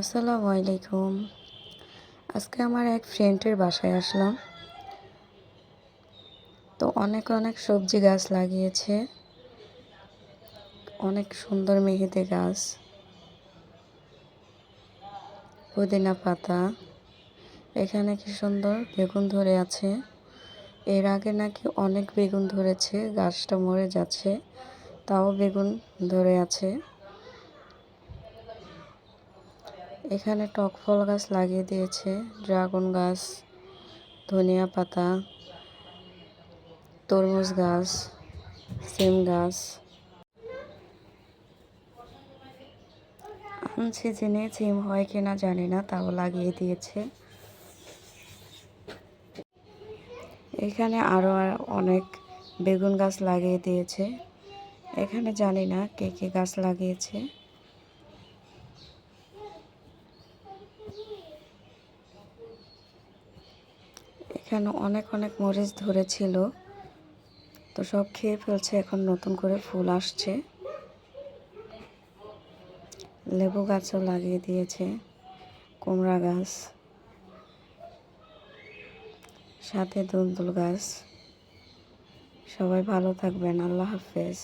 আসসালামু আলাইকুম। আজকে আমার এক ফ্রেন্ডের বাসায় আসলাম। তো অনেক অনেক সবজি গাছ লাগিয়েছে। অনেক সুন্দর মেহেদি গাছ। পুদিনা পাতা। এখানে কি সুন্দর বেগুন ধরে আছে। এর আগে নাকি অনেক বেগুন ধরেছে, গাছটা মরে যাচ্ছে, তাও বেগুন ধরে আছে। এখানে টক ফল গাছ লাগিয়ে দিয়েছে, ড্রাগন গাছ, ধনিয়া পাতা, তরমুজ গাছ, সিম গাছ। আম সিজনে সিম হয় কিনা জানি না, তাও লাগিয়ে দিয়েছে। এখানে আরও অনেক বেগুন গাছ লাগিয়ে দিয়েছে। এখানে জানি না কে কে গাছ লাগিয়েছে। এখানে অনেক অনেক মরিচ ধরেছিল। তো সব খেয়ে ফেলছে, এখন নতুন করে ফুল আসছে। লেবু গাছও লাগিয়ে দিয়েছে, কুমড়া গাছ, সাথে দুলদুল গাছ। সবাই ভালো থাকবেন, আল্লাহ হাফেজ।